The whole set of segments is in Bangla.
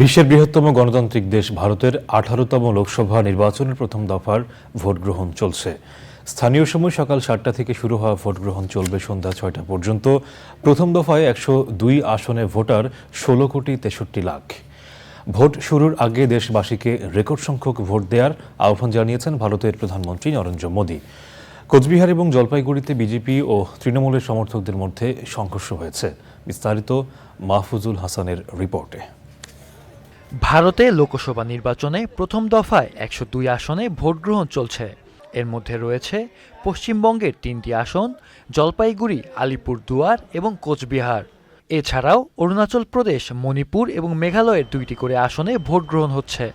বিশ্বের বৃহত্তম গণতান্ত্রিক দেশ ভারতের আঠারোতম লোকসভা নির্বাচনের প্রথম দফার ভোট গ্রহণ চলছে। স্থানীয় সময় সকাল সাতটা থেকে শুরু হওয়া ভোট গ্রহণ চলবে সন্ধ্যা ছয়টা পর্যন্ত। প্রথম দফায় একশো দুই আসনে ভোটার ষোলো কোটি তেষট্টি লাখ। ভোট শুরুর আগে দেশবাসীকে রেকর্ড সংখ্যক ভোট দেওয়ার আহ্বান জানিয়েছেন ভারতের প্রধানমন্ত্রী নরেন্দ্র মোদী। কোচবিহার এবং জলপাইগুড়িতে বিজেপি ও তৃণমূলের সমর্থকদের মধ্যে সংঘর্ষ হয়েছে। বিস্তারিত মাহফুজুল হাসানের রিপোর্টে। ভারতে লোকসভা নির্বাচনে প্রথম দফায় একশো দুই আসনে ভোট গ্রহণ চলছে। এর মধ্যে রয়েছে পশ্চিমবঙ্গের তিনটি আসন, জলপাইগুড়ি, আলিপুর দুয়ার এবং কোচবিহার। এছাড়াও অরুণাচল প্রদেশ, মণিপুর এবং মেঘালয়ের দুইটি করে আসনে ভোট গ্রহণ হচ্ছে।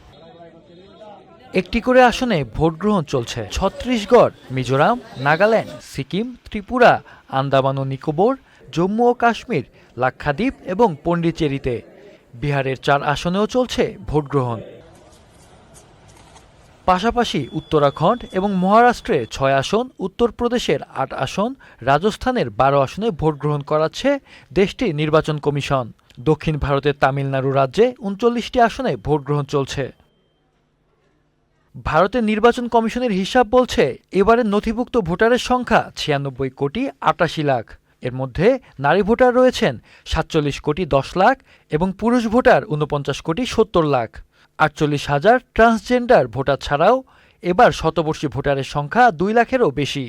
একটি করে আসনে ভোট গ্রহণ চলছে ছত্তিশগড়, মিজোরাম, নাগাল্যান্ড, সিকিম, ত্রিপুরা, আন্দামান ও নিকোবর, জম্মু ও কাশ্মীর, লাক্ষাদ্বীপ এবং পণ্ডিচেরিতে বিহারের চার আসনেও চলছে ভোট গ্রহণ পাশাপাশি উত্তরাখণ্ড এবং মহারাষ্ট্রে ছয় আসন, উত্তরপ্রদেশের আট আসন, রাজস্থানের বারো আসনে ভোট গ্রহণ করাচ্ছে দেশটির নির্বাচন কমিশন। দক্ষিণ ভারতের তামিলনাড়ু রাজ্যে উনচল্লিশটি আসনে ভোট গ্রহণ চলছে। ভারতের নির্বাচন কমিশনের হিসাব বলছে, এবারের নথিভুক্ত ভোটারের সংখ্যা ছিয়ানব্বই কোটি আটাশি লাখ। এর মধ্যে নারী ভোটার রয়েছেন সাতচল্লিশ কোটি দশ লাখ এবং পুরুষ ভোটার ঊনপঞ্চাশ কোটি সত্তর লাখ। আটচল্লিশ হাজার ট্রান্সজেন্ডার ভোটার ছাড়াও এবার শতবর্ষী ভোটারের সংখ্যা দুই লাখেরও বেশি।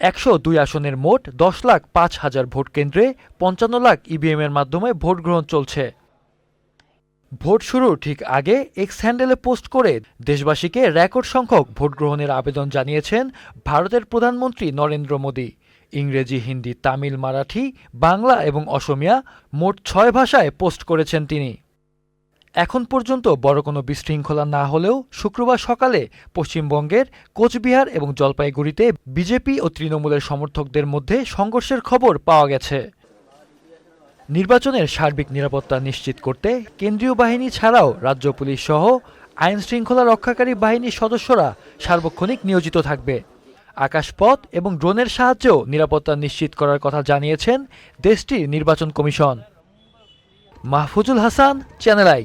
একশো দুই আসনের মোট দশ লাখ পাঁচ হাজার ভোট কেন্দ্রে পঞ্চান্ন লাখ ইভিএম এর মাধ্যমে ভোট গ্রহণ চলছে। ভোট শুরুর ঠিক আগে এক্স হ্যান্ডেলে পোস্ট করে দেশবাসীকে রেকর্ড সংখ্যক ভোট গ্রহণের আবেদন জানিয়েছেন ভারতের প্রধানমন্ত্রী নরেন্দ্র মোদী। ইংরেজি, হিন্দি, তামিল, মারাঠি, বাংলা এবং অসমিয়া মোট ছয় ভাষায় পোস্ট করেছেন তিনি। এখন পর্যন্ত বড় কোনো বিশৃঙ্খলা না হলেও শুক্রবার সকালে পশ্চিমবঙ্গের কোচবিহার এবং জলপাইগুড়িতে বিজেপি ও তৃণমূলের সমর্থকদের মধ্যে সংঘর্ষের খবর পাওয়া গেছে। নির্বাচনের সার্বিক নিরাপত্তা নিশ্চিত করতে কেন্দ্রীয় বাহিনী ছাড়াও রাজ্য পুলিশ সহ আইন শৃঙ্খলা রক্ষাকারী বাহিনীর সদস্যরা সার্বক্ষণিক নিয়োজিত থাকবে। আকাশপথ এবং ড্রোনের সাহায্যেও নিরাপত্তা নিশ্চিত করার কথা জানিয়েছেন দেশটির নির্বাচন commission. Mahfuzul Hasan channel I